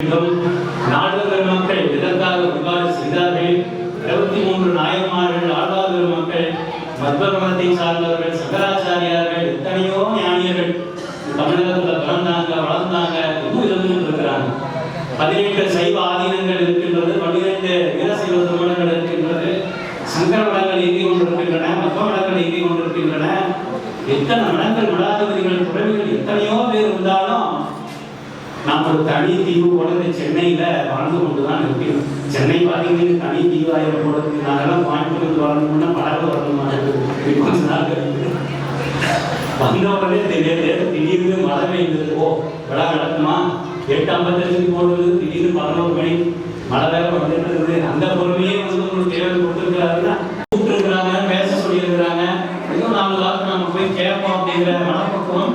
வேண்டும் நாடு பெருமக்கள் எதற்காக வழிபாடு செய்தார்கள். இருபத்தி மூன்று நாயன்மார்கள் ஆழ்வார் பெருமக்கள் மத்வ மதத்தை சார்ந்தவர்கள். ஒரு தனி தீவு போல சென்னையில் வாழ்ந்து கொண்டு தான் இருக்கிறோம். சென்னை பார்த்தீங்கன்னா தனி தீவு ஆயிரம் போடுறது நாங்கெல்லாம் கோயம்புத்தூர் வரணும்னா பழக வரணுமா? இருக்குது. கொஞ்ச நாள் கழித்து. வந்த உடனே தெரியாது திடீர்னு மழை பெய்யுது. ஓ விழா நடக்குமா? எட்டு ஐம்பத்தஞ்சு போடுறது திடீர்னு பதினோரு மணி. மழை வேலை வந்துட்டு இருக்குது. அந்த பொறுமையே வந்து உங்களுக்கு தேவை கொடுத்து கூப்பிட்டுருக்குறாங்க பேச சொல்லியிருக்கிறாங்க இன்னும் நாலு வாரத்துக்கு நம்ம போய் கேட்போம் அப்படிங்கிற மனப்பக்குவம்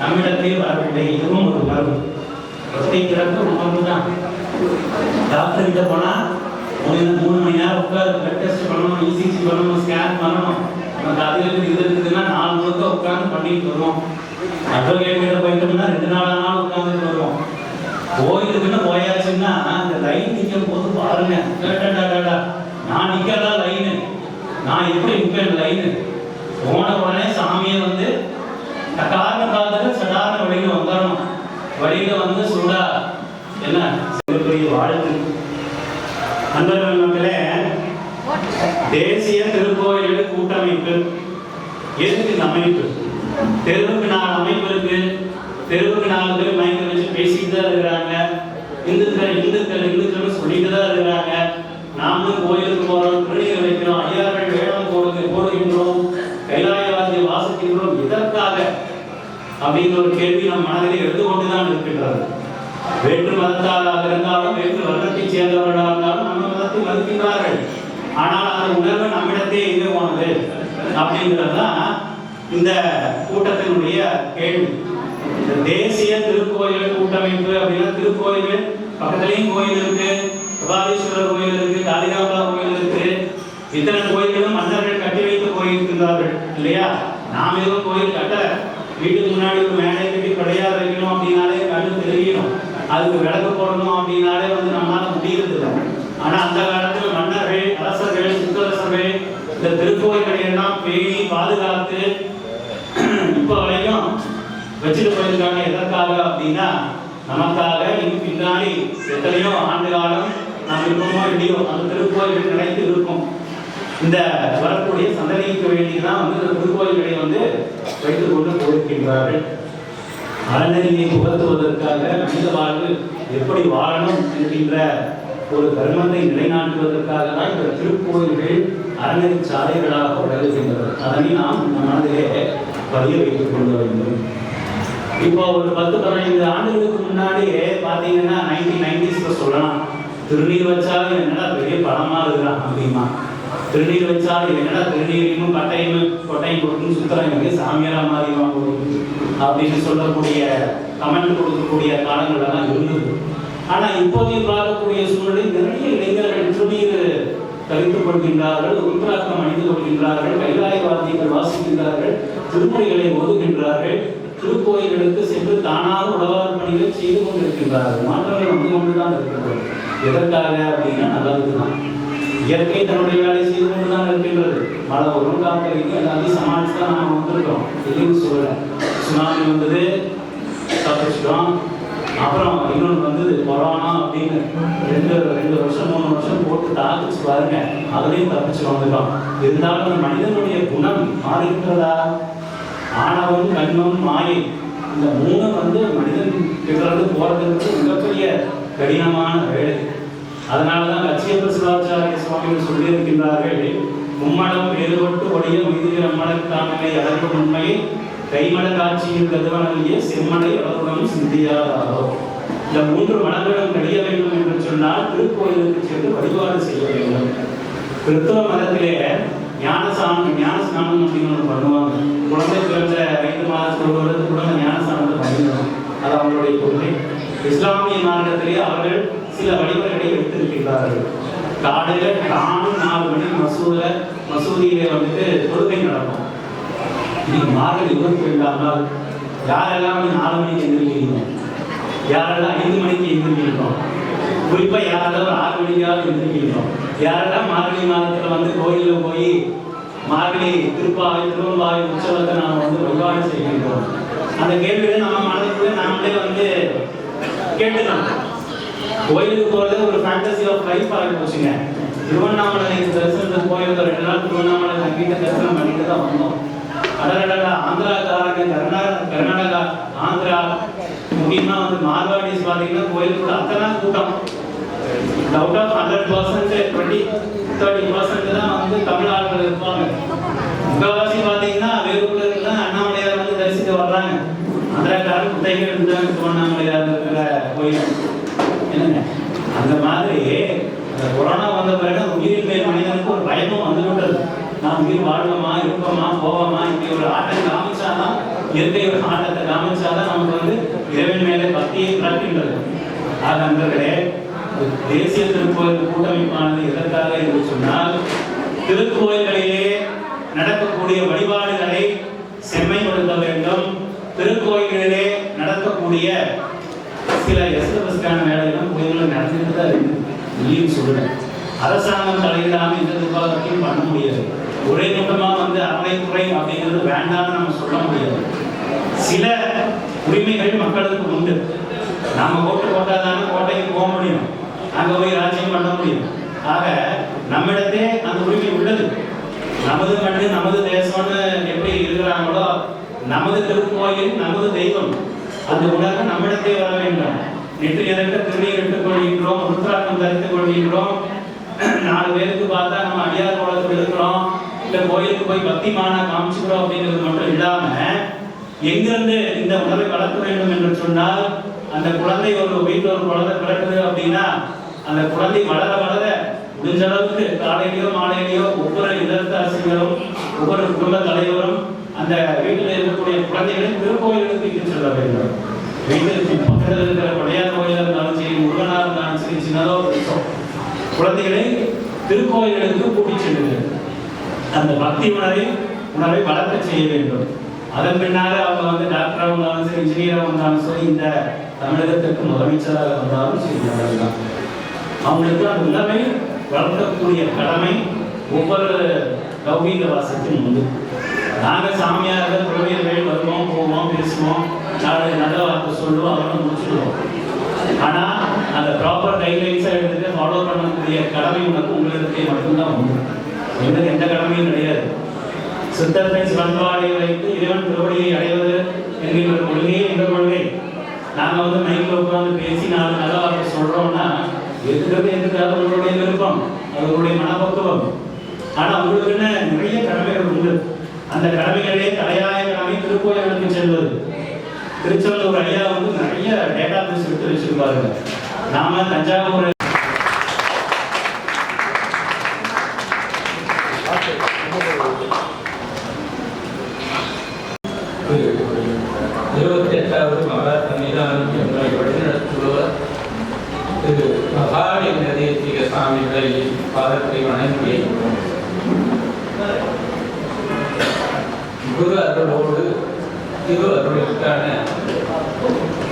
நம்மிடத்தில் வரவில்லை இதுவும் ஒரு உணர்வு ஒத்தை கிடக்கு உணர்வு தான் டாக்டர் கிட்ட போனா உங்களுக்கு மூணு மணி நேரம் உட்காரு பிளட் டெஸ்ட் பண்ணணும் இசிஜி பண்ணணும் ஸ்கேன் பண்ணணும். நமக்கு அது இருக்குது இது இருக்குதுன்னா நாலு முழுக்க உட்காந்து பண்ணிட்டு வருவோம். அட்வொகேட் கிட்ட போயிட்டோம்னா ரெண்டு நாலு நாள் உட்காந்துட்டு வருவோம். கோயிலுக்குன்னு போயாச்சுன்னா அந்த லைன் நிற்கும் போது பாருங்க. கேட்டாடா நான் நிக்கிறதா லைனு நான் எப்படி நிற்பேன் லைனு போன உடனே சாமியை வந்து தக்காரண காலத்துக்கு சடாரண வழியில் வந்துடணும் வழியில் வந்து சுடா என்ன? சிவபெரிய வாழ்த்து அன்பர்கள் மக்களே தேசிய திருக்கோயில்கள் கூட்டமைப்பு. எதுக்கு இந்த அமைப்பு? தெருவுக்கு நாலு அமைப்பு இருக்கு. தெருவுக்கு நாலு பேர் மயக்க வச்சு பேசிட்டு தான் இருக்கிறாங்க. இந்துக்கள் இந்துக்கள் இந்துக்கள் சொல்லிட்டு தான் இருக்கிறாங்க. நாமும் கோயிலுக்கு போறோம் திருநீர் வைக்கிறோம் ஐயார்கள் வேடம் போடுது போடுகின்றோம் கைலாயவாதியை வாசிக்கின்றோம். இதற்காக அப்படிங்கிற ஒரு கேள்வி நம் மனதில் எழுந்து கொண்டுதான் இருக்கின்றது. வேற்று மதத்தாராக இருந்தாலும் வேற்று வர்க்கத்தைச் சேர்ந்தவர்களாக இருந்தாலும் நம்ம மதிக்கின்றார்கள் ஆனால் அந்த உணர்வு நம்மிடத்தே எங்கே போனது? அப்படிங்கிறது தான் இந்த கூட்டத்தினுடைய கேள்வி. இந்த தேசிய திருக்கோயில் கூட்டமைப்பு அப்படின்னா திருக்கோயில்கள் பக்கத்துலேயும் கோயில் இருக்கு பிரபாதீஸ்வரர் கோயில் இருக்கு காளிகாம்பா கோயில் இருக்கு. இத்தனை கோயில்களும் மன்னர்கள் கட்டி வைத்து போயிருக்கின்றார்கள் இல்லையா? நாம் எதுவும் கோயில் கட்ட வீட்டுக்கு முன்னாடி ஒரு மேடை கட்டி கிடையாது வைக்கணும் அப்படின்னாலே கண்ணு தெரியணும் அதுக்கு விளக்கு போடணும் அப்படின்னாலே வந்து நம்ம ஆனா அந்த காலத்தில் மன்னர்கள் அரசர்கள் சிற்றரசர்கள் இந்த திருக்கோயில்களை எல்லாம் பேணி பாதுகாத்து இப்ப வரைக்கும் வச்சுட்டு போயிருக்காங்க எதற்காக அப்படின்னா நமக்காக இனி பின்னாடி எத்தனையோ ஆண்டு காலம் நாம் இருக்கோமோ இல்லையோ அந்த திருக்கோயில்கள் நினைத்து இருக்கும். இந்த வரக்கூடிய சந்ததிக்கு வேண்டிதான் வந்து இந்த திருக்கோயில்களை வந்து வைத்துக் கொண்டு கொடுக்கின்றார்கள் அறநெறியை புகழ்த்துவதற்காக மனித வாழ்வு எப்படி வாழணும் என்கின்ற ஒரு தர்மத்தை நிலைநாட்டுவதற்காக தான் இந்த திருக்கோயில்கள் அறநெறி சாலைகளாக விளங்குகின்றது அதனை நாம் இந்த மனதிலே பதிய வைத்துக் கொள்ள வேண்டும். இப்போ ஒரு பத்து பதினைந்து ஆண்டுகளுக்கு முன்னாடியே பார்த்தீங்கன்னா நைன்டீன் நைன்டிஸ்ல சொல்லலாம் திருநீர் வச்சாலும் என்னடா பெரிய படமா இருக்கிறான் அப்படிமா. திருநீர் வச்சாலும் என்னடா திருநீரையும் பட்டையும் கொட்டையும் கொடுத்து சுத்தரங்க சாமியாரா மாறிடுவாங்க அப்படின்னு சொல்லக்கூடிய கமெண்ட் கொடுக்கக்கூடிய காலங்கள் எல்லாம் இருந்தது. ஆனால் இப்போதைய பார்க்கக்கூடிய சூழ்நிலை நிறைய இளைஞர்கள் திருநீர் கழித்துக் கொள்கின்றார்கள் உருப்பராக்கம் அணிந்து கொள்கின்றார்கள் கைலாயவாதிகள் வாசிக்கின்றார்கள் திருமுறைகளை ஓதுகின்றார்கள் திருக்கோயில்களுக்கு சென்று தானாக உடவார் பணிகளை செய்து கொண்டிருக்கின்றார்கள். மாற்றங்கள் வந்து கொண்டுதான் இருக்கின்றது. எதற்காக அப்படின்னா நல்லது தான் இயற்கை தன்னுடைய வேலை செய்து கொண்டுதான் இருக்கின்றது. மழை வரும் காத்தடிக்கும் எல்லாத்தையும் சமாளித்து தான் நாம் வந்திருக்கிறோம். இல்லைன்னு சொல்லல. சுனாமி வந்தது தப்பிச்சிட்டோம். அப்புறம் இன்னொன்று வந்து கொரோனா அப்படின்னு ரெண்டு ரெண்டு வருஷம் மூணு வருஷம் போட்டு தாக்குச்சு பாருங்க. அதுலேயும் தப்பிச்சு வந்துட்டோம். இருந்தாலும் மனிதனுடைய குணம் மாறிக்கிறதா ஆணவம் கண்மம் மாயை. இந்த மூணு வந்து மனிதன் கிட்டது போறதுக்கு மிகப்பெரிய கடினமான வேலை. அதனாலதான் லட்சியப்ப சிவாச்சாரிய சுவாமிகள் சொல்லியிருக்கின்றார்கள் மும்மடம் வேறுபட்டு ஒடிய மீது நம்மளுக்கானவை அதற்கு உண்மையை கைமட காட்சியில் கதுவனிய செம்மனை அவர்களும் சிந்தியாதாரோ இந்த மூன்று மடங்களும் கழிய வேண்டும் என்று சொன்னால் திருக்கோயிலுக்கு சென்று வழிபாடு செய்ய வேண்டும். கிறிஸ்தவ மதத்திலே ஞானசாமி ஞானஸ்நானம் அப்படின்னு ஒன்று பண்ணுவாங்க. குழந்தை பிறந்த ஐந்து மாதத்துக்கு வருது குழந்தை ஞானஸ்நானத்தை பண்ணிடணும். அது அவங்களுடைய கொள்கை இஸ்லாமிய மார்க்கத்திலே அவர்கள் சில வழிமுறைகளை வைத்திருக்கின்றார்கள் காலையில் தானும் நாலு மணி மசூத மசூதியிலே வந்துட்டு தொழுகை நடக்கும். இன்னைக்கு மார்கழி இருபத்தி ரெண்டாம் நாள் யாரெல்லாம் நீங்கள் நாலு மணிக்கு எந்திரிக்கிறீங்க யாரெல்லாம் ஐந்து மணிக்கு எந்திரிக்கிறோம் குறிப்பாக யாரெல்லாம் ஒரு ஆறு மணிக்காவது எந்திரிக்கிறோம் யாரெல்லாம் மார்கழி மாதத்தில் வந்து கோயிலில் போய் மார்கழி திருப்பாவை திருவம்பாவை உற்சவத்தை நாம் வந்து வழிபாடு செய்கின்றோம். அந்த கேள்வியை நம்ம மனதுக்குள்ளே நாமளே வந்து கேட்டுக்கலாம் கோயிலுக்கு போகிறது ஒரு ஃபேண்டசி ஆஃப் லைஃப் ஆகி போச்சுங்க. திருவண்ணாமலை தரிசனத்துக்கு போயிருந்த ரெண்டு நாள் திருவண்ணாமலை சங்கீத தரிசனம் பண்ணிட்டு தான் வந்தோம். அடடடா ஆந்திராக்காரங்க கர்நாடகா கர்நாடகா ஆந்திரா முக்கியமாக வந்து மார்வாடிஸ் பார்த்தீங்கன்னா கோயிலுக்குள்ள அத்தனை கூட்டம். Out of hundred percent twenty thirty percent தான் வந்து தமிழ் ஆட்கள் இருப்பாங்க. முக்கால்வாசி பார்த்தீங்கன்னா வேறுபுல அண்ணாமலையார் வந்து தரிசிக்க வர்றாங்க. ஆந்திராக்காரன் குத்தகைகள் இருந்தாங்க திருவண்ணாமலையார் இருக்கிற கோயில். என்னங்க? அந்த மாதிரி அந்த கொரோனா வந்த பிறகு உயிரின் மேல் மனிதனுக்கு ஒரு பயமும் வந்து விட்டது நாம் உயிர் வாழ்வோமா இருப்போமா போவோமா இப்படி ஒரு ஆட்டம் காமிச்சாதான் இயற்கை ஒரு ஆட்டத்தை காமிச்சாதான் நமக்கு வந்து இறைவன் மேலே பக்தியை பிறக்கின்றது. ஆக நண்பர்களே தேசிய திருக்கோயில் கூட்டமைப்பானது எதற்காக என்று சொன்னால் திருக்கோயில்களிலே நடக்கக்கூடிய வழிபாடுகளை செம்மைப்படுத்த வேண்டும். திருக்கோயில்களிலே நடக்கக்கூடிய சில எஸ்எஸ்கான வேலைகளும் கோயில்களும் நடந்துட்டு தான் இருக்கு இல்லைன்னு சொல்லுவேன் அரசாங்கம் தலையிடாமல் எந்த நிர்வாகத்தையும் பண்ண முடியாது. ஒரே கூட்டமா வந்து அரை குறை அப்படிங்கிறது வேண்டாம்னு நம்ம சொல்ல முடியாது. சில உரிமைகள் மக்களுக்கு உண்டு. நாம ஓட்டு போட்டாதானே கோட்டைக்கு போக முடியும். அங்கே போய் ராஜ்யம் பண்ண முடியும். ஆக நம்மிடத்தே அந்த உரிமை உள்ளது. நமது மண்ணு நமது தேசம்னு எப்படி இருக்கிறாங்களோ நமது திருக்கோயில் நமது தெய்வம் அந்த உணர்வு நம்மிடத்தே வர வேண்டும். நெற்று இறக்க திருநீர் இட்டுக் கொள்கின்றோம் ருத்ராக்கம் தரித்துக் கொள்கின்றோம். நாலு பேருக்கு பார்த்தா நம்ம அடியார் கோலத்தில் இருக்கிறோம். இந்த கோயிலுக்கு போய் பக்தி மானா காமிச்சுக்கிறோம் அப்படிங்கிறது மட்டும் இல்லாம எங்கிருந்து இந்த உணவை வளர்க்க வேண்டும் என்று சொன்னால் அந்த குழந்தை ஒரு வீட்டில் ஒரு குழந்தை பிறக்குது அப்படின்னா அந்த குழந்தை வளர வளர முடிஞ்ச அளவுக்கு காலையிலையோ மாலையிலையோ ஒவ்வொரு இல்லத்தரசிகளும் ஒவ்வொரு குடும்ப தலைவரும் அந்த வீட்டில் இருக்கக்கூடிய குழந்தைகளை திருக்கோயிலுக்கு இட்டு செல்ல வேண்டும். வீட்டுக்கு பக்கத்தில் இருக்கிற பழையார் கோயிலாக இருந்தாலும் சரி முருகனாக இருந்தாலும் சரி சின்னதோ குழந்தைகளை திருக்கோயில்களுக்கு கூட்டிச் செல்லுங்கள். அந்த பக்தி உணர்வை உணர்வை வளர்க்க செய்ய வேண்டும். அதன் பின்னால அவங்க வந்து டாக்டராக வந்தாலும் சரி இன்ஜினியராக வந்தாலும் சரி இந்த தமிழகத்திற்கு முதலமைச்சராக வந்தாலும் சரி நல்லதுதான் அவங்களுக்கு அந்த உணவை வளர்க்கக்கூடிய கடமை ஒவ்வொரு லௌகீக வாசத்திலும் உண்டு. நாங்கள் சாமியாக துறவியர்கள் வருவோம் போவோம் பேசுவோம் நாலு நல்ல வார்த்தை சொல்லுவோம் அதோட முடிச்சுடுவோம். ஆனால் அந்த ப்ராப்பர் கைட்லைன்ஸாக எடுத்துட்டு ஃபாலோ பண்ணக்கூடிய கடமை உனக்கு உங்களுக்கு மட்டும்தான் உண்டு. எங்களுக்கு எந்த கடமையும் கிடையாது. சித்தத்தை சிவன்பாடை வைத்து இறைவன் திருவடியை அடைவது என்கின்ற கொள்கையே எங்கள் கொள்கை. நாங்கள் வந்து மைக்கில் உட்கார்ந்து பேசி நாலு நல்ல வார்த்தை சொல்கிறோம்னா எதுக்கிறது எதுக்காக உங்களுடைய விருப்பம்? அது உங்களுடைய மனப்பக்குவம். ஆனால் உங்களுக்குன்னு நிறைய கடமைகள் உண்டு. அந்த கடமைகளே தலையாய கடமை திருக்கோயிலுக்கு செல்வது. திருச்செந்தூர் ஐயா வந்து நிறைய டேட்டா பேஸ் எடுத்து வச்சிருப்பாருங்க நாம தஞ்சாவூர்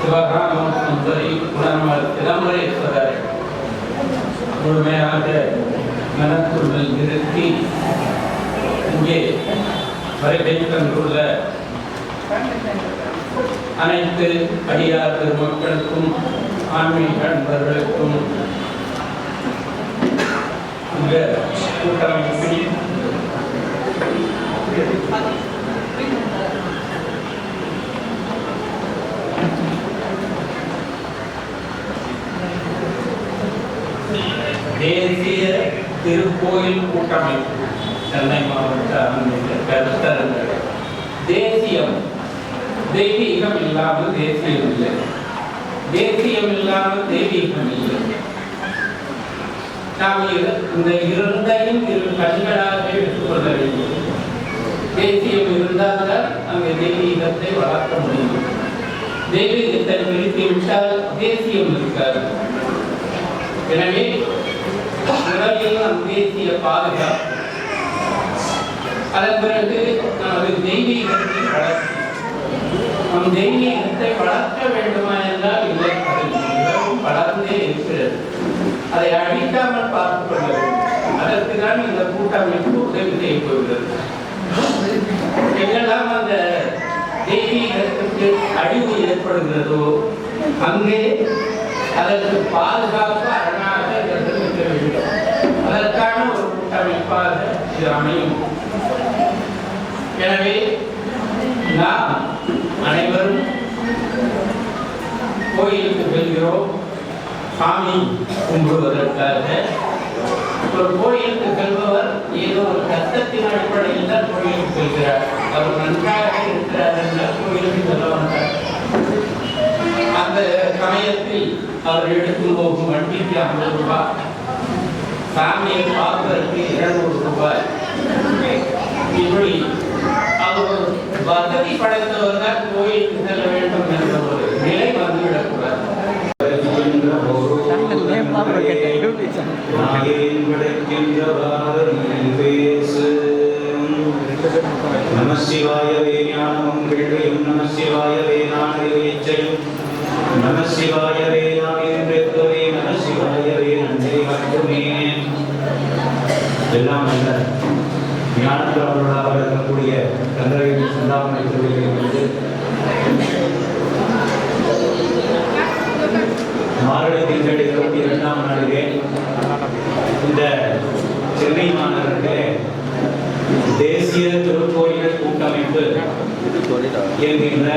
சிவகாமம் சுந்தரி குணமர் சிதம்பரேஸ்வரர் முழுமையாக மனத்துள் நிறுத்தி இங்கே வருகை தந்துள்ள அனைத்து அடியார் பெருமக்களுக்கும் ஆன்மீக நண்பர்களுக்கும் இந்த கூட்டமைப்பில் தேசிய திருக்கோயில் கூட்டமைப்பு. சென்னை மாவட்ட ஆன்மீக கருத்தரங்கள் தேசியம். தெய்வீகம் இல்லாமல் தேசியம் இல்லை. தேசியம் இல்லாமல் தெய்வீகம் இல்லை. நாம் இந்த இரண்டையும் இரு கண்களாக எடுத்துக்கொள்ள வேண்டும். தேசியம் இருந்தால்தான் அங்கே தெய்வீகத்தை வளர்க்க முடியும். தெய்வீகத்தை பிரித்து விட்டால் தேசியம் இருக்காது. எனவே நிழல்லாம் தேசிய பாதுகாப்பு அதன் பிறகு நமது தெய்வீகத்தை வளர்ச்சி நம் தெய்வீகத்தை வளர்க்க வேண்டுமா என்றால் இல்லை. மிகவும் வளர்ந்தே இருக்கிறது. அதை அழிக்காமல் பார்த்துக் கொள்ள வேண்டும். அதற்கு தான் இந்த கூட்டமைப்பு உதவி செய்ய போகிறது. எங்கெல்லாம் அந்த தெய்வீகத்துக்கு அழிவு ஏற்படுகிறதோ அங்கே அதற்கு பாதுகாப்பு அரணாக இருக்க வேண்டும் அதற்கான ஒரு கூட்டமைப்பாக இது அமையும். எனவே நாம் அனைவரும் கோயிலுக்கு செல்கிறோம். சாமி கும்பிடுவதற்காக. ஒரு கோயிலுக்கு செல்பவர் ஏதோ ஒரு கஷ்டத்தின் அடிப்படையில் தான் கோயிலுக்கு செல்கிறார். அவர் நன்றாக இருக்கிறார் என்றால் கோயிலுக்கு செல்ல மாட்டார் அந்த சமயத்தில் அவர் எடுக்கும் போகும் வண்டிக்கு ஐம்பது ரூபாய் சாமியை பார்ப்பதற்கு இருநூறு ரூபாய். இப்படி அவர் வசதி படைத்தவர் தான் கோயிலுக்கு செல்ல வேண்டும் என்ற ஒரு நிலை வந்துவிடக்கூடாது. நம சிவாயவே ஞானமும் வெள்ளையும் நம சிவாயவே எல்லாம் அல்ல ஞானத்தில் இருக்கக்கூடிய கந்தரவி சிந்தாமணி திருவிழிலிருந்து மாரடை திங்கள் இருபத்தி இரண்டாம் நாளிலே இந்த சென்னை மாநகரத்திலே தேசிய திருக்கோயில்கள் கூட்டமைப்பு என்கின்ற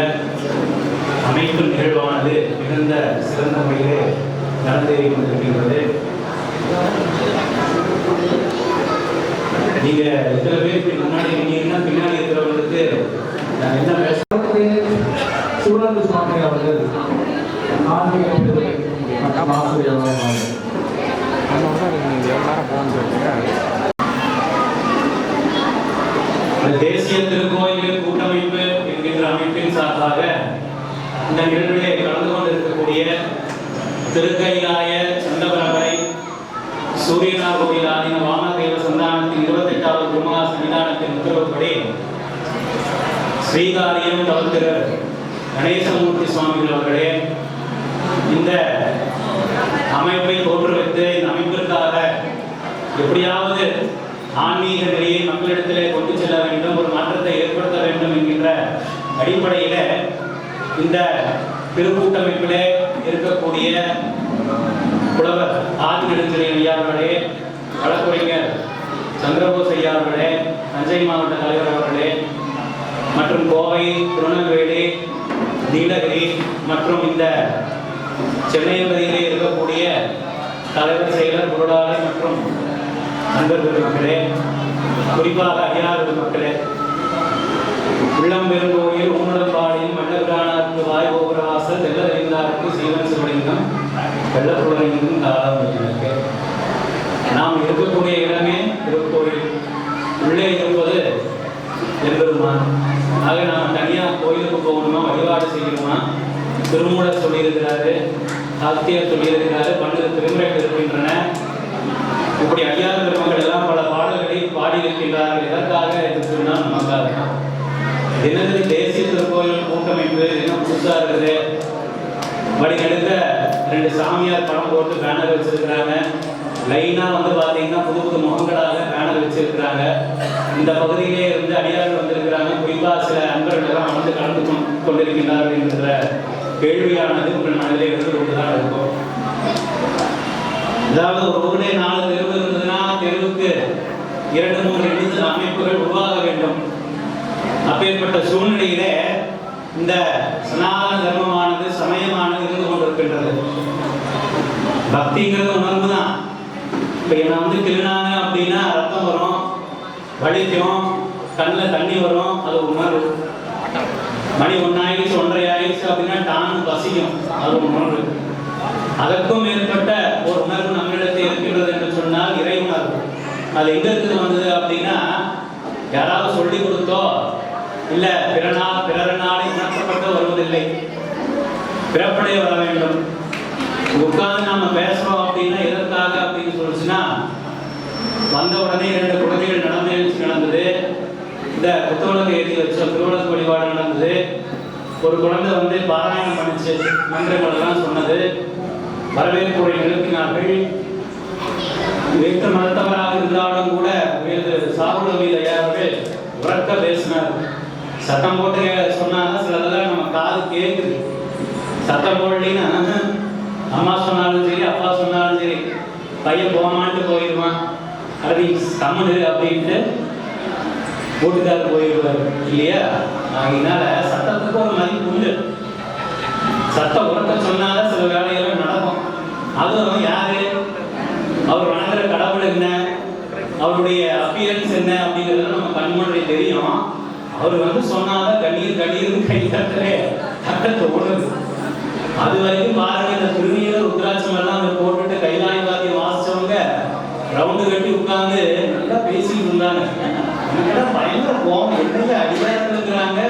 அமைப்பு நிகழ்வானது மிகுந்த சிறந்த முறையிலே நடந்தேறி கொண்டிருக்கின்றது. நீங்க இத்தனை பேருக்கு முன்னாடி நீங்கன்னா பின்னாடி இருக்கிறவங்களுக்கு நான் என்ன பேச சூழல் சுவாமி அவர்கள் ஆன்மீக மற்றும் ஆசிரியர் ஆன்மீக நிலையை மக்களிடத்திலே கொண்டு செல்ல வேண்டும் ஒரு மாற்றத்தை ஏற்படுத்த வேண்டும் என்கின்ற அடிப்படையில் இந்த திருக்கூட்டமைப்பிலே இருக்கக்கூடிய புலவர் ஆதி நெடுஞ்செழியன் ஐயாவர்களே வழக்குரைஞர் சந்திரபோஸ் ஐயாவர்களே தஞ்சை மாவட்ட தலைவர் அவர்களே மற்றும் கோவை திருநெல்வேலி நீலகிரி மற்றும் இந்த சென்னை பகுதியிலே இருக்கக்கூடிய தலைவர் செயலர் பொருளாளர் மற்றும் நண்பர்கள் மக்களே குறிப்பாக அடியார் மக்களே உள்ளம் பெருங்கோயில் ஊனடம்பாடியும் மன்னர்கானார்க்கு வாய் கோபுரவாசல் தெல்லறிந்தார்க்கு சீவன் சிவலிங்கம் வெள்ளப்புலரிங்கும் தாளம் வைத்திருக்கு நாம் இருக்கக்கூடிய இடமே திருக்கோயில். உள்ளே இருப்பது எம்பெருமான். ஆக நாம் தனியாக கோயிலுக்கு போகணுமா வழிபாடு செய்யணுமா? திருமூட சொல்லியிருக்கிறாரு சாத்தியர் சொல்லியிருக்கிறாரு பண்டு திருமுறைகள் இருக்கின்றன இப்படி ஐயாறு பெருமக்கள் எல்லாம் பல பாடல் பாடியிருக்கின்றார்கள் எதற்காக என்று சொன்னால் நமக்காக தினசரி தேசிய திருக்கோயில் கூட்டமைப்பு இன்னும் புதுசாக இருக்குது வழிநெடுக்க ரெண்டு சாமியார் படம் போட்டு பேனர் வச்சிருக்கிறாங்க. லைனா வந்து பார்த்தீங்கன்னா புது புது முகங்களாக பேனர் வச்சிருக்கிறாங்க. இந்த பகுதியிலே இருந்து அடியார்கள் வந்திருக்கிறாங்க. குறிப்பாக சில அன்பர்களெல்லாம் வந்து கலந்து கொண்- கொண்டிருக்கின்றார்கள் என்கிற கேள்வியானது உங்கள் மனதிலே இருந்து கொண்டுதான் இருக்கும். அதாவது ஒரு ஊரிலே நாலு தெருவு இருந்ததுன்னா தெருவுக்கு இரண்டு மூன்று எழுத்து அமைப்புகள் உருவாக வேண்டும். அப்பேற்பட்ட சூழ்நிலையிலே இந்த சனாதன தர்மமானது சமயமானது இருந்து கொண்டிருக்கின்றது. பக்திங்கிறது உணர்வு தான். இப்போ என்னை வந்து கிளினாங்க அப்படின்னா ரத்தம் வரும் வலிக்கும் கண்ணில் தண்ணி வரும் அது உணர்வு. மணி ஒன்றாயிடுச்சு ஒன்றரை ஆயிடுச்சு அப்படின்னா டான் பசிக்கும் அது உணர்வு. அதற்கும் மேற்பட்ட ஒரு உணர்வு நம்மிடத்தில் இருக்கின்றது என்று சொன்னால் இறை உணர்வு அது எங்க இருந்து வந்தது அப்படின்னா யாராவது சொல்லி கொடுத்தோ இல்ல பிறனால் பிறரனாலே உணர்த்தப்பட்டு வருவதில்லை. பிறப்படைய வர வேண்டும். உட்கார்ந்து நாம பேசுறோம் அப்படின்னா எதற்காக அப்படின்னு சொல்லுச்சுன்னா வந்த உடனே இரண்டு குழந்தைகள் நடந்த நிகழ்ச்சி நடந்தது. இந்த புத்தகம் எழுதி வச்ச திருவிழா வழிபாடு நடந்தது. ஒரு குழந்தை வந்து பாராயணம் பண்ணிச்சு மந்திரங்கள் எல்லாம் சொன்னது. வரவேற்புரை நிறுத்தினார்கள் வேற்று மதத்தவராக இருந்தாலும் கூட வேறு சாகுலவில் அவர்கள் உறக்க பேசினார் சத்தம் போட்டு சொன்னாங்க சிலதெல்லாம் நம்ம காது கேட்குது சத்தம் போடலின்னு அம்மா சொன்னாலும் சரி அப்பா சொன்னாலும் சரி பையன் போமான்ட்டு போயிடுவான் அப்படி தமிழ் அப்படின்ட்டு வீட்டுக்காரர் போயிடுவார் இல்லையா? அதனால சத்தத்துக்கு ஒரு மதிப்பு உண்டு. சத்தம் உறக்க சொன்னால சில வேலைகள் நடக்கும். அதுவும் யாரு? அவர் வணங்குற கடவுள் என்ன? அவருடைய அப்பியரன்ஸ் என்ன அப்படிங்கிறது நம்ம கண்முறை தெரியும். அவர் வந்து சொன்னாதான் கண்ணீர் கண்ணீர் கை தட்டலே தட்ட தோணுது அது வரைக்கும் பாருங்க இந்த திருநீர் ருத்ராட்சம் எல்லாம் அங்கே போட்டுட்டு கைலாய வாத்தியம் வாசிச்சவங்க ரவுண்டு கட்டி உட்கார்ந்து நல்லா பேசிட்டு இருந்தாங்க. பயங்கர கோபம். என்னைய அடிவாரத்தில் இருக்கிறாங்க?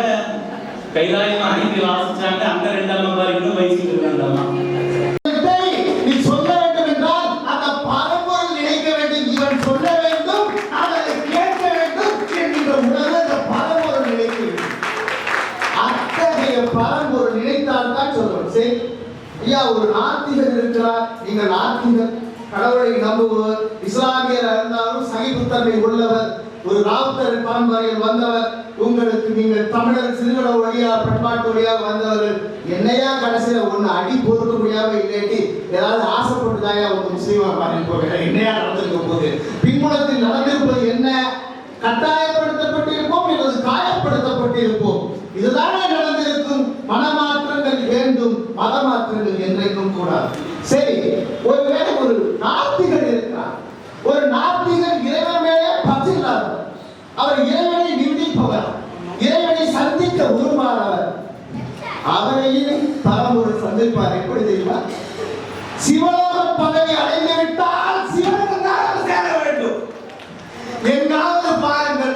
கைலாயம் அனுப்பி வாசிச்சாங்க. அந்த ரெண்டாம் நம்பர் இன்னும் வயசுக்கு இருக்காங்க கடவுளை இஸ்லாமியர் இருந்தாலும் சகிப்புத்தன்மை உள்ளவர் ஒரு ராவுத்தர் பரம்பரையில் வந்தவர் உங்களுக்கு நீங்கள் தமிழர் சிறுவன வழியா பண்பாட்டு வழியாக வந்தவர்கள் என்னையா கடைசியில ஒண்ணு அடி பொறுக்க முடியாம இல்லாட்டி ஏதாவது ஆசைப்பட்டு தாயா உங்க முஸ்லீமா பாருங்க போகிற என்னையா நடந்திருக்க போது பின்புலத்தில் நடந்திருப்பது என்ன? கட்டாயப்படுத்தப்பட்டிருப்போம் அல்லது காயப்படுத்தப்பட்டிருப்போம். இதுதானே நடந்திருக்கும். மனமாற்றங்கள் வேண்டும் மதமாற்றங்கள் என்றைக்கும் கூடாது. சரி ஒரு அவர் இறைவனை நிந்திப்பவர் இறைவனை சந்திக்க விரும்பாதவர் அவரையும் பரம்பொரு சந்திப்பார். எப்படி தெரியுமா? சிவலோக பதவி அடைந்து விட்டால் சிவனுக்கு சேர வேண்டும். எங்காவது பாருங்கள்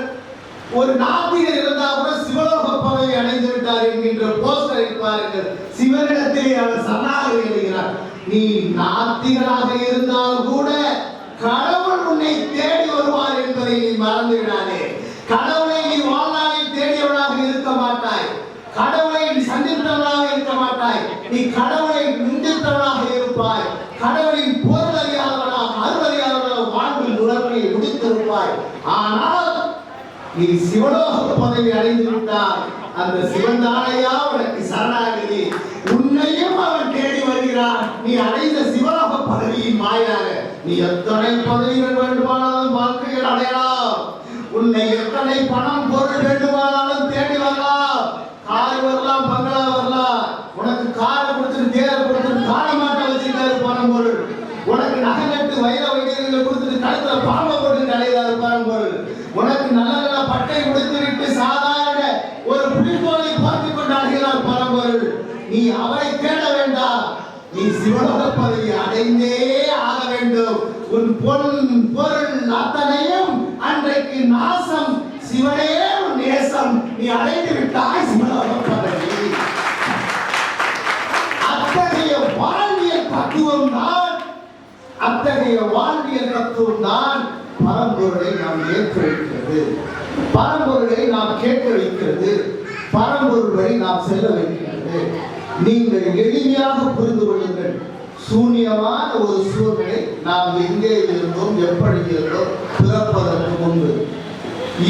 ஒரு நாள் இருந்தா கூட சிவலோக பதவி அடைந்து விட்டார் என்கின்ற போஸ்டரை பாருங்கள் சிவனிடத்திலே அவர் சரணாகதி எழுகிறார் நீ நாத்திகராக இருந்தால் கூட கடவுள் உன்னை தேடி வருவார் என்பதை நீ மறந்து விடாதே கடவுளை நீ வாழ்நாளில் தேடியவனாக இருக்க மாட்டாய் கடவுளை நீ சந்தித்தவனாக இருக்க மாட்டாய் நீ கடவுளை நிந்தித்தவனாக இருப்பாய் கடவுளின் பொருள் அறியாதவனாக அருளறியாதவனாக வாழ்வில் உணர்வை முடித்திருப்பாய் ஆனால் நீ சிவலோக பதவி அடைந்து விட்டால் அந்த சிவன் தானையா உனக்கு சரணாகதி? உன்னையும் அவன் தேடி வருகிறான் நீ அடைந்த சிவலோக பதவியின் வாயிலாக நீ எத்தனை பதவிகள் வேண்டுமானாலும் வாழ்க்கையில் அடையலாம். உன்னை எத்தனை பணம் பொருள் வேண்டுமானாலும் தேடி வரலாம். கார் வரலாம் பங்களா வரலாம். உனக்கு காரை கொடுத்துட்டு தேரை கொடுத்துட்டு கார மாட்ட வச்சிருக்காரு பணம் பொருள். உனக்கு நகை கட்டு வைர வைக்கிறீங்க கொடுத்துட்டு கழுத்துல பாம்பை போட்டு அலைகிறாரு பணம் பொருள் உனக்கு நல்ல நல்ல பட்டை கொடுத்து விட்டு சாதாரண ஒரு புலித்தோலை பார்த்து கொண்டு அலைகிறார் பணம் பொருள் நீ அவரை தேட வேண்டாம். நீ சிவலோக பதவி அடைந்தே ஆக வேண்டும். உன் பொன் பொருள் அத்தனையும் அன்றைக்கு நாசம் சிவனே உன் நேசம். நீ அடைந்து விட்டாய் சிவலோக பதவி அத்தகைய வாழ்வியல் தத்துவம் தான் அத்தகைய வாழ்வியல் தத்துவம் தான் பரம்பொருளை நாம் ஏற்க வைக்கிறது பரம்பொருளை நாம் கேட்க வைக்கிறது. பரம்பொருள் வரை நாம் செல்ல வைக்கிறது. நீங்கள் எளிமையாக புரிந்து கொள்ளுங்கள். சூன்யமான ஒரு சூழ்நிலை நாம் எங்கே இருந்தோம் எப்படி இருந்தோம் பிறப்பதற்கு முன்பு.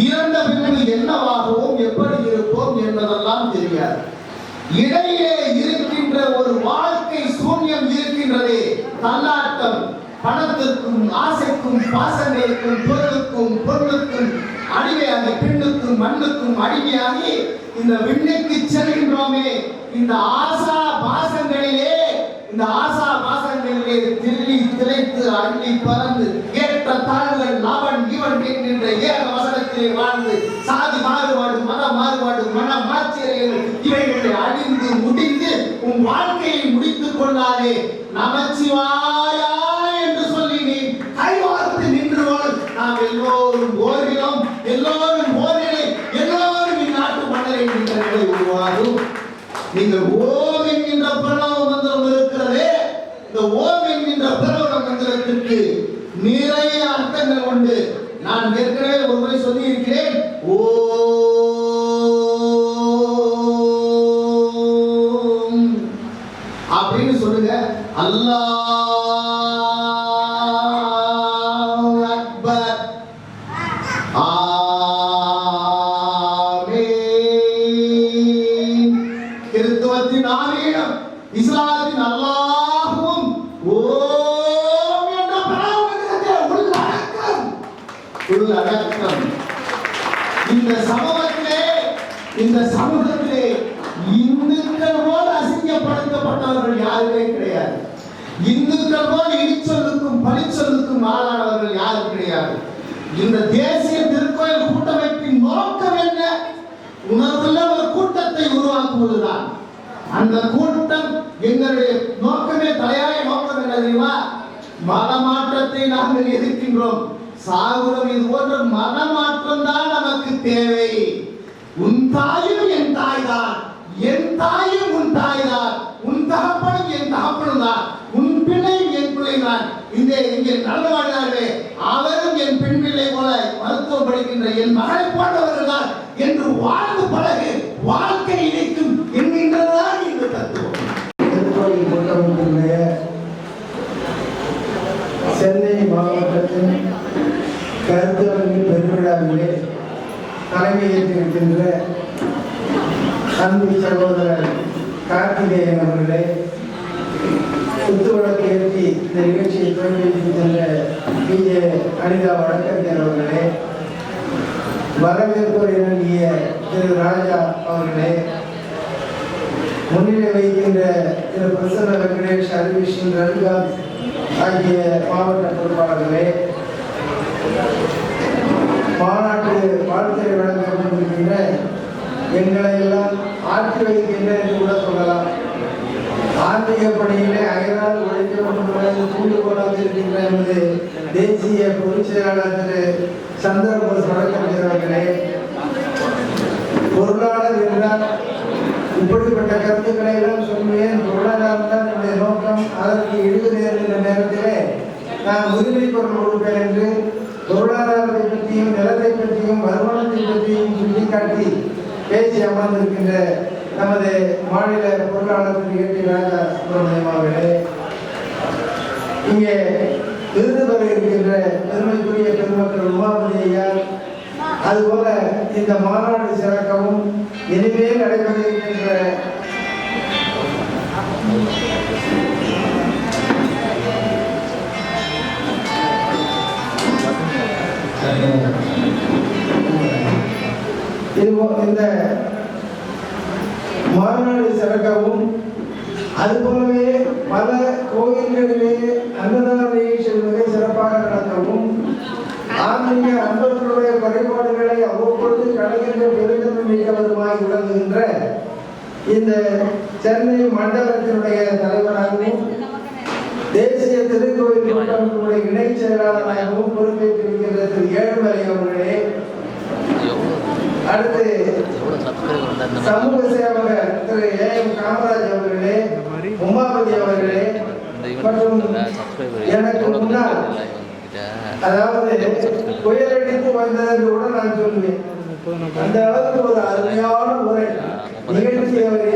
இறந்த பின்பு என்னவாகவும் எப்படி இருப்போம் என்பதெல்லாம் தெரியாது. இடையிலே இருக்கின்ற ஒரு வாழ்க்கை சூன்யம் இருக்கின்றதே தள்ளாட்டம் பணத்திற்கும் ஆசைக்கும் பாசங்களுக்கும் பொருளுக்கும் பொருளுக்கும் அடிமையாகி பெண்ணுக்கும் மண்ணுக்கும் அடிமையாகி இந்த விண்ணுக்கு செல்கின்றோமே இந்த ஆசா பாசங்களிலே இந்த ஆசா பாசங்களிலே தில்லி திளைத்து அள்ளி பறந்து ஏற்ற தாழ்வுகள் அவன் இவன் என்கின்ற ஏக வசனத்திலே வாழ்ந்து சாதி மாறுபாடு மன மாறுபாடு மன மாச்சரியங்கள் இவைகளை அழிந்து முடிந்து உன் வாழ்க்கையை முடித்துக் கொள்ளாதே நமச்சிவா இந்த ஓம் என்கின்ற பிரணவ மந்திரத்திற்கு நிறைய அர்த்தங்கள் உண்டு. நான் ஏற்கனவே ஒரு முறை சொல்லி இருக்கிறேன் ஓ அப்படின்னு சொல்லுங்க. அல்லாஹ் அந்த கூட்டம் எங்களுடைய நோக்கமே தலையாய நோக்கம் என்ன தெரியுமா? மதமாற்றத்தை நாங்கள் எதிர்க்கின்றோம். சாகுரம் இது போன்ற மதமாற்றம் தான் நமக்கு தேவை. உன் தாயும் என் தாய்தான். என் தாயும் உன் தாய்தான். உன் தகப்பனும் என் தகப்பனும் தான். உன் பிள்ளையும் என் பிள்ளைதான் இந்த இங்கே நல்லவாழ்நாளே அவரும் என் பெண் பிள்ளை போல மருத்துவம் படிக்கின்ற என் மகளை போன்றவர்கள் தான் என்று வாழ்ந்து பழகு வாழ்க்கை இணைக்கும் என் இந்த தத்துவம் திருக்கோயில் கூட்டமைப்பினுடைய சென்னை மாவட்டத்தின் கருத்தரங்கு பெருவிழாவிலே இருக்கின்ற அன்பு சகோதரர் கார்த்திகேயன் அவர்களே குத்துவழக்கு ஏற்றி இந்த நிகழ்ச்சியை துவங்கி இருக்கின்ற பி ஜே அனிதா வழக்கறிஞர் அவர்களே வரவேற்பு இறங்கிய திரு ராஜா அவர்களே முன்னிலை வைக்கின்ற திரு பிரசன்ன வெங்கடேஷ் ஹரிவிஷ்ணு ரவிகாந்த் ஆகிய மாவட்ட பொறுப்பாளர்களே மாநாட்டு வாழ்த்துறை வழங்க கொண்டிருக்கின்ற எங்களை எல்லாம் ஆட்சி வைக்கின்ற என்று கூட சொல்லலாம். ஆன்மீக பணியிலே அயலால் உழைக்க வேண்டும் தூண்டுகோலாக இருக்கின்ற என்பது தேசிய பொதுச் செயலாளர் திரு சந்திரபோஸ் வழக்கறிஞர் பொருளாளர் என்றால் இப்படிப்பட்ட கருத்துக்களை எல்லாம் சொல்வேன் பொருளாதாரம் தான் என்னுடைய நோக்கம். அதற்கு இழிவு நேர்கின்ற நேரத்திலே நான் உரிமை பொருள் கொடுப்பேன் என்று பொருளாதாரத்தை பற்றியும் நிலத்தை பற்றியும் வருமானத்தை பற்றியும் சுட்டிக்காட்டி பேசி அமர்ந்திருக்கின்ற நமது மாநில பொருளாளர் திரு ஏ ராஜா சுப்பிரமணியம் அவர்களே இங்கே விருது பெற இருக்கின்ற பெருமைக்குரிய பெருமக்கள் உமாபதி ஐயா அதுபோல இந்த மாநாடு சிறக்கவும் இனிமேல் நடைபெற இருக்கின்ற இதுபோ- இந்த மாநாடு சிறக்கவும் அது போலவே பல கோயில்களிலே அன்னதான நிகழ்ச்சிகள் சிறப்பாக நடக்கவும் ஆன்மீக அன்பர்களுடைய குறைபாடுகளை அவ்வப்பொழுது கலைஞர்கின்ற பெருந்தன்மை மிக்கவருமாய் விளங்குகின்ற இந்த சென்னை மண்டலத்தினுடைய தலைவராகவும் தேசிய திருக்கோயில் கூட்டமைப்பினுடைய இணைச் செயலாளராகவும் பொறுப்பேற்றிருக்கின்ற திரு ஏழுமலை அவர்களே அடுத்து சமூக சேவகர் திரு ஏ எம் காமராஜ் அவர்களே உமாபதி அவர்களே மற்றும் எனக்கு முன்னால் அதாவது புயலடித்து வந்ததென்று கூட நான் சொல்லுவேன் அந்த அளவுக்கு ஒரு அருமையான உரை நிகழ்ச்சி அவர்